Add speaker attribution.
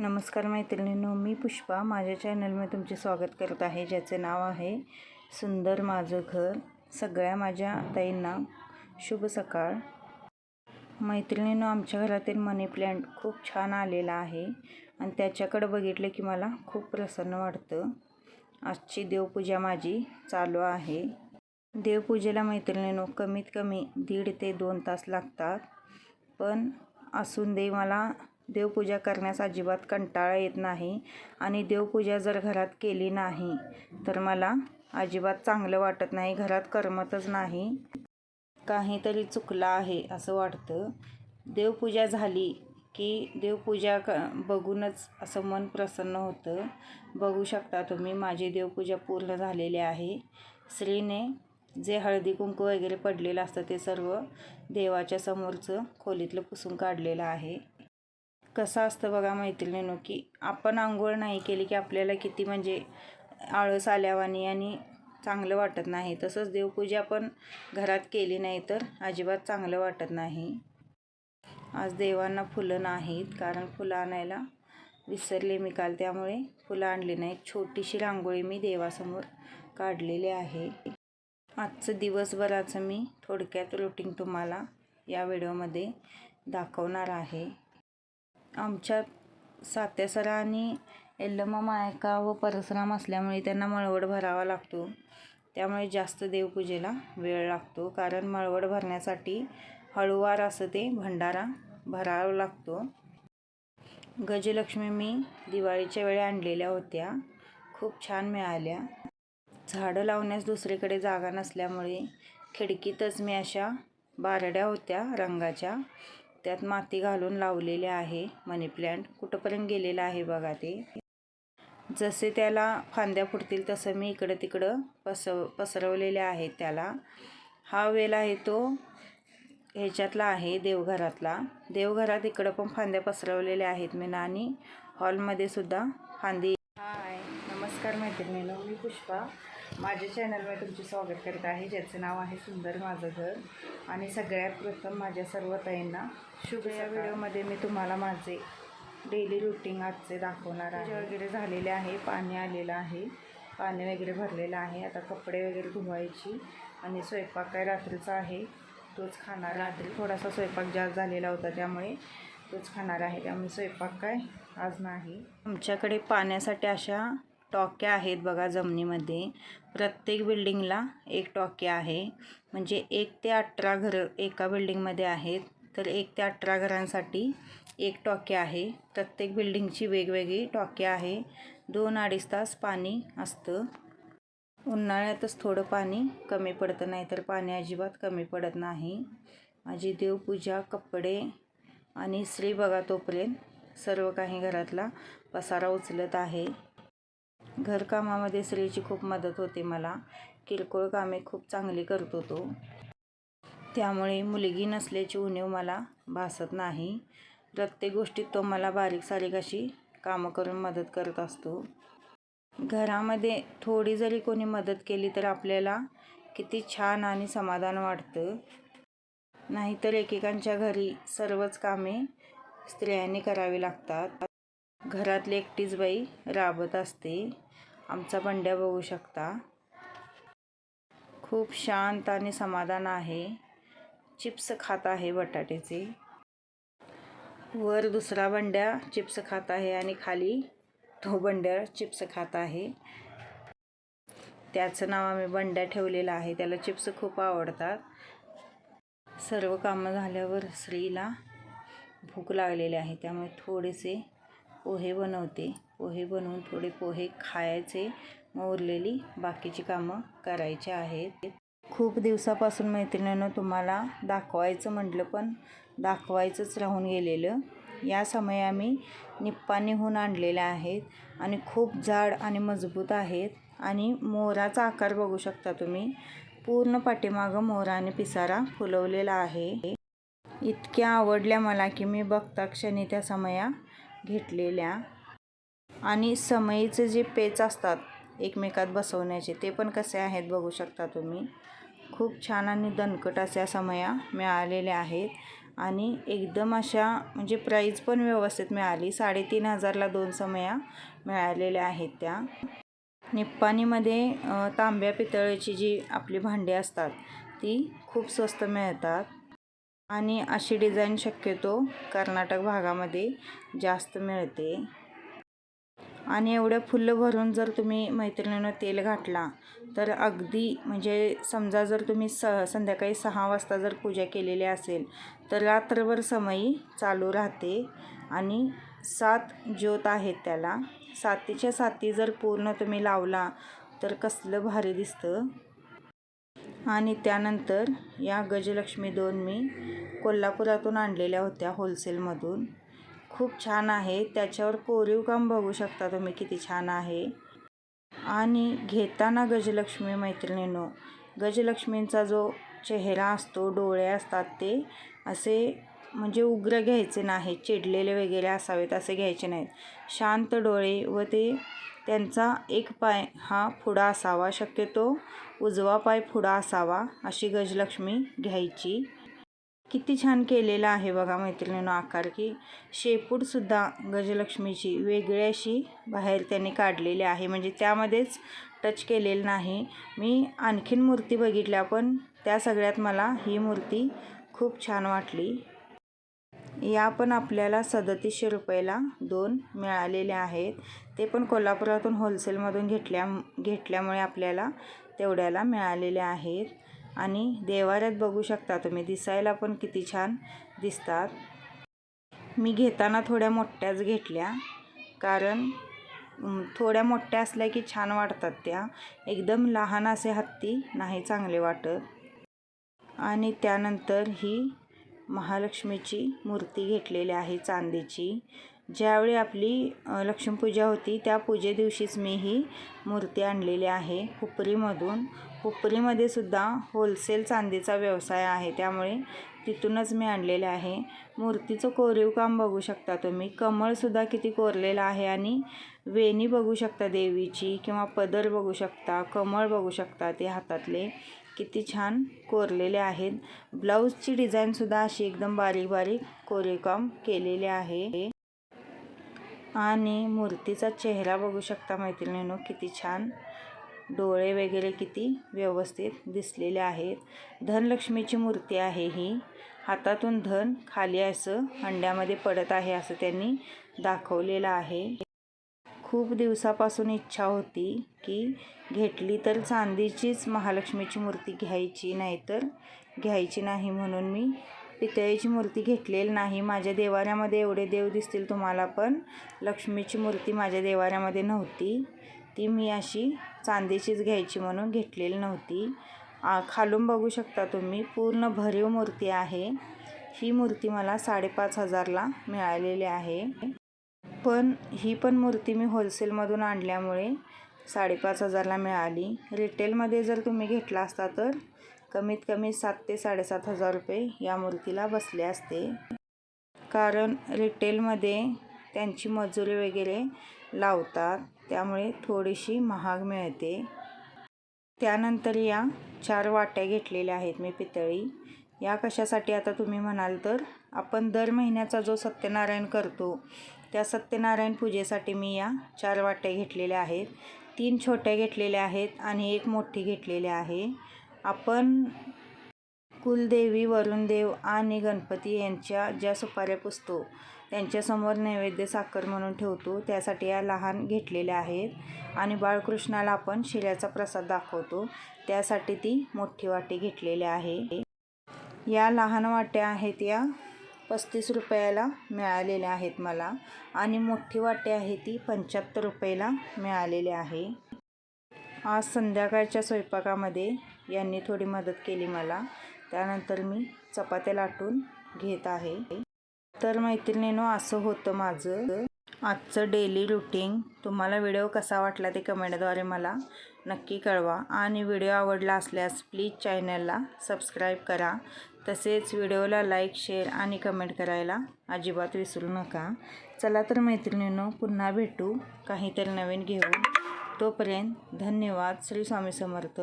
Speaker 1: नमस्कार मैत्रिणींनो मी पुष्पा. माझ्या चॅनलमध्ये तुमचे स्वागत करत आहे ज्याचे नाव आहे सुंदर माझं घर. सगळ्या माझ्या ताईंना शुभ सकाळ. मैत्रिणींनो आमच्या घरातील मनी प्लॅन्ट खूप छान आलेला आहे आणि त्याच्याकडं बघितलं की मला खूप प्रसन्न वाटतं. आजची देवपूजा माझी चालू आहे. देवपूजेला मैत्रिणींनो कमीत कमी दीड ते दोन तास लागतात. पण असून दे मला देवपूजा करण्यास अजिबात कंटाळा येत नाही आणि देवपूजा जर घरात केली नाही तर मला अजिबात चांगलं वाटत नाही. घरात करमतच नाही. काहीतरी चुकलं आहे असं वाटतं. देवपूजा झाली की देवपूजा क बघूनच असं मन प्रसन्न होतं. बघू शकता तुम्ही माझी देवपूजा पूर्ण झालेली आहे. स्त्रीने जे हळदी कुंकू वगैरे पडलेलं असतं ते सर्व देवाच्या समोरचं खोलीतलं पुसून काढलेलं आहे. कसं असतं बघा मैत्रिणीनो की आपण आंघोळ नाही केली की आपल्याला किती म्हणजे आळस आल्यावानी आणि चांगलं वाटत नाही. तसंच देवपूजा पण घरात केली नाही तर अजिबात चांगलं वाटत नाही. आज देवांना फुलं नाहीत कारण फुलं आणायला विसरले मी काल. त्यामुळे फुलं आणली नाहीत. छोटीशी रांगोळी मी देवासमोर काढलेली आहे. आजचं दिवसभराचं मी थोडक्यात रुटीन तुम्हाला या व्हिडिओमध्ये दाखवणार आहे. आमच्या सात्यासरा आणि एल्लमा मायका व परसराम असल्यामुळे त्यांना मळवड भरावा लागतो. त्यामुळे जास्त देवपूजेला वेळ लागतो. कारण मळवड भरण्यासाठी हळूवार असं ते भंडारा भरावा लागतो. गजलक्ष्मी मी दिवाळीच्या वेळी आणलेल्या होत्या. खूप छान मिळाल्या. झाडं लावण्यास दुसरीकडे जागा नसल्यामुळे खिडकीतच मी अशा बारड्या होत्या रंगाच्या. त्यात माती घालून लावलेले आहे. मनी प्लॅन्ट कुठंपर्यंत गेलेलं आहे बघा ते. जसे त्याला फांद्या फुटतील तसं मी इकडं तिकडं पसव पसरवलेले आहेत त्याला. हा वेल आहे तो ह्याच्यातला आहे देवघरातला. देवघरात इकडं पण फांद्या पसरवलेल्या आहेत मी आणि हॉलमध्ये सुद्धा फांदी. हाय नमस्कार मैत्रिणीनं मी पुष्पा. माझ्या चॅनलवर तुमचे स्वागत करत आहे. ज्याचं नाव आहे सुंदर माझं घर. आणि सगळ्यात प्रथम माझ्या सर्व ताईंना शुभ या व्हिडिओमध्ये मी तुम्हाला माझे डेली रुटीन आजचे दाखवणार आहे. वगैरे झालेले आहे. पाणी आलेलं आहे. पाणी वगैरे भरलेलं आहे. आता कपडे वगैरे धुवायची. आणि स्वयंपाक काय रात्रीचा आहे तोच खाणार रात्री. थोडासा स्वयंपाक जास्त झालेला होता त्यामुळे तोच खाणार आहे. त्यामुळे स्वयंपाक काय आज नाही. आमच्याकडे पाण्यासाठी अशा टॉक्या आहेत बघा जमिनीमध्ये. प्रत्येक बिल्डिंगला एक टॉक्या आहे. म्हणजे एक ते अठरा घरं एका बिल्डिंगमध्ये आहेत. तर एक ते अठरा घरांसाठी एक टॉक्या आहे. प्रत्येक बिल्डिंगची वेगवेगळी टॉक्या आहे. दोन अडीच तास पाणी असतं. उन्हाळ्यातच थोडं पाणी कमी पडतं नाही तर पाणी अजिबात कमी पडत नाही. माझी देवपूजा कपडे आणि स्त्री बघा तोपर्यंत सर्व काही घरातला पसारा उचलत आहे. घरकामामध्ये स्त्रीची खूप मदत होते मला. किरकोळ कामे खूप चांगली करतो तो त्यामुळे मुलगी नसल्याची उणीव मला भासत नाही. प्रत्येक गोष्टीत तो मला बारीक सारीक अशी कामं करून मदत करत असतो. घरामध्ये थोडी जरी कोणी मदत केली तर आपल्याला किती छान आणि समाधान वाटतं. नाहीतर एकेकांच्या घरी सर्वच कामे स्त्रियांनी करावी लागतात. घरातली एकटीच बाई राबत असते. आमचा बंड्या बघू शकता. खूप शांत आणि समाधान आहे. चिप्स खात आहे बटाट्याचे. वर दुसरा बंड्या चिप्स खात आहे आणि खाली तो बंड्या चिप्स खात आहे. त्याचं नाव आम्ही बंड्या ठेवलेलं आहे. त्याला चिप्स खूप आवडतात. सर्व कामं झाल्यावर स्त्रीला भूक लागलेली आहे. त्यामुळे थोडेसे पोहे बनवते. पोहे बनवून थोडे पोहे खायचे. मग उरलेली बाकीची कामं करायची आहेत. खूप दिवसापासून मैत्रिणीनं तुम्हाला दाखवायचं म्हटलं पण दाखवायचंच राहून गेलेलं. या समय आम्ही निप्पानीहून आणलेल्या आहेत आणि खूप जाड आणि मजबूत आहेत. आणि मोराचा आकार बघू शकता तुम्ही. पूर्ण पाठीमागं मोराने पिसारा फुलवलेला आहे. इतक्या आवडल्या मला की मी बघता क्षणी त्या समया घेतलेल्या आणि समईचे जे पेच असतात एकमेकात बसवण्याचे ते पण कसे आहेत बघू शकता तुम्ही. खूप छान आणि दणकट अशा समया मिळालेल्या आहेत आणि एकदम अशा म्हणजे प्राईज पण व्यवस्थित मिळाली. साडेतीन हजारला दोन समया मिळालेल्या आहेत त्या. निप्पाणीमध्ये तांब्या पितळेची जी आपली भांडी असतात ती खूप स्वस्त मिळतात. आणि अशी डिझाईन शक्यतो कर्नाटक भागामध्ये जास्त मिळते. आणि एवढं फुलं भरून जर तुम्ही मैत्रिणीनं तेल घातला तर अगदी म्हणजे समजा जर तुम्ही स संध्याकाळी सहा वाजता जर पूजा केलेली असेल तर रात्रभर समयी चालू राहते आणि सात ज्योत आहेत त्याला. सातीच्या साती जर पूर्ण तुम्ही लावला तर कसलं भारी दिसतं. आणि त्यानंतर या गजलक्ष्मी दोन मी कोल्हापुरातून आणलेल्या होत्या होलसेलमधून. खूप छान आहे. त्याच्यावर कोरीव काम बघू शकता तुम्ही किती छान आहे. आणि घेताना गजलक्ष्मी मैत्रिणींनो गजलक्ष्मींचा जो चेहरा असतो डोळे असतात ते असे म्हणजे उग्र घ्यायचे नाही चिडलेले वगैरे असावेत असे घ्यायचे नाहीत. शांत डोळे व ते त्यांचा एक पाय हा पुढा असावा. शक्यतो उजवा पाय पुढा असावा अशी गजलक्ष्मी घ्यायची. किती छान केलेला आहे बघा मैत्रिणीनं आकार की शेपूटसुद्धा गजलक्ष्मीची वेगळी अशी बाहेर त्यांनी काढलेली आहे. म्हणजे त्यामध्येच टच केलेलं नाही. मी आणखीन मूर्ती बघितल्या पण त्या सगळ्यात मला ही मूर्ती खूप छान वाटली. या पण आपल्याला सदतीसशे रुपयाला दोन मिळालेल्या आहेत. ते पण कोल्हापुरातून होलसेलमधून घेतल्या घेतल्यामुळे आपल्याला तेवढ्याला मिळालेल्या आहेत. आणि देवाऱ्यात बघू शकता तुम्ही दिसायला पण किती छान दिसतात. मी घेताना थोड्या मोठ्याच घेतल्या कारण थोड्या मोठ्या असल्या की छान वाटतात त्या. एकदम लहान असे हत्ती नाही चांगले वाटत. आणि त्यानंतर ही महालक्ष्मीची मूर्ती घेतलेली आहे चांदीची. ज्यावेळी आपली लक्ष्मीपूजा होती त्या पूजे दिवशीच मी ही मूर्ती आणलेली आहे हुपरीमधून. हुपरीमध्ये सुद्धा होलसेल चांदीचा व्यवसाय आहे त्यामुळे तिथूनच मी आणलेले आहे. मूर्तीचं कोरीव काम बघू शकता तुम्ही. कमळसुद्धा किती कोरलेलं आहे आणि वेणी बघू शकता देवीची किंवा पदर बघू शकता कमळ बघू शकता ते हातातले. किती छान कोरलेले आहेत. ब्लाऊजची डिझाईनसुद्धा अशी एकदम बारीक बारीक कोरीव काम केलेले आहे. आणि मूर्तीचा चेहरा बघू शकता मैत्रिणीनो किती छान डोळे वगैरे किती व्यवस्थित दिसलेले आहेत. धनलक्ष्मीची मूर्ती आहे ही. हातातून धन खाली असं हंड्यामध्ये पडत आहे असं त्यांनी दाखवलेलं आहे. खूप दिवसापासून इच्छा होती की घेतली तर चांदीचीच महालक्ष्मीची मूर्ती घ्यायची नाहीतर घ्यायची नाही म्हणून मी पितळेची मूर्ती घेतलेली नाही. माझ्या देवाऱ्यामध्ये एवढे देव दिसतील तुम्हाला पण लक्ष्मीची मूर्ती माझ्या देवाऱ्यामध्ये नव्हती. ती मी अशी चांदीचीच घ्यायची म्हणून घेतलेली नव्हती. आ, खालून बघू शकता तुम्ही पूर्ण भरीव मूर्ती आहे. ही मूर्ती मला साडेपाच हजारला मिळालेली आहे. पण ही पण मूर्ती मी होलसेलमधून आणल्यामुळे साडेपाच हजारला मिळाली. रिटेलमध्ये जर तुम्ही घेतला असता तर कमीत कमी सात ते साडेसात हजार रुपये या मूर्तीला बसले असते. कारण रिटेलमध्ये त्यांची मजुरी वगैरे लावतात त्यामुळे थोडीशी महाग मिळते. त्यानंतर या चार वाट्या घेतलेल्या आहेत मी पितळी. या कशासाठी आता तुम्ही म्हणाल तर आपण दर महिन्याचा जो सत्यनारायण करतो त्या सत्यनारायण पूजेसाठी मी या चार वाट्या घेतलेल्या आहेत. तीन छोट्या घेतलेल्या आहेत आणि एक मोठी घेतलेली आहे. आपण कुलदेवी वरुणदेव आणि गणपती यांच्या ज्या सुपाऱ्या पुसतो त्यांच्यासमोर नैवेद्य साखर म्हणून ठेवतो त्यासाठी या लहान घेतलेल्या आहेत. आणि बाळकृष्णाला आपण शिऱ्याचा प्रसाद दाखवतो त्यासाठी ती मोठी वाटी घेतलेली आहे. या लहान वाट्या आहेत या. पस्तीस रुपयाला मिळालेल्या आहेत मला. आणि मोठी वाटी आहे ती पंच्याहत्तर रुपयाला मिळालेली आहे. आज संध्याकाळच्या स्वयंपाकामध्ये यांनी थोडी मदत केली मला. त्यानंतर मी चपात्या लाटून घेत आहे. तर मैत्रिणीनो असं होतं माझं. आजचं डेली रुटीन तुम्हाला व्हिडिओ कसा वाटला ते कमेंटद्वारे मला नक्की कळवा. आणि व्हिडिओ आवडला असल्यास प्लीज चॅनलला सबस्क्राईब करा. तसेच व्हिडिओला लाईक शेअर आणि कमेंट करायला अजिबात विसरू नका. चला तर मैत्रिणींनो पुन्हा भेटू. काहीतरी नवीन घेऊ तोपर्यंत धन्यवाद. श्री स्वामी समर्थ.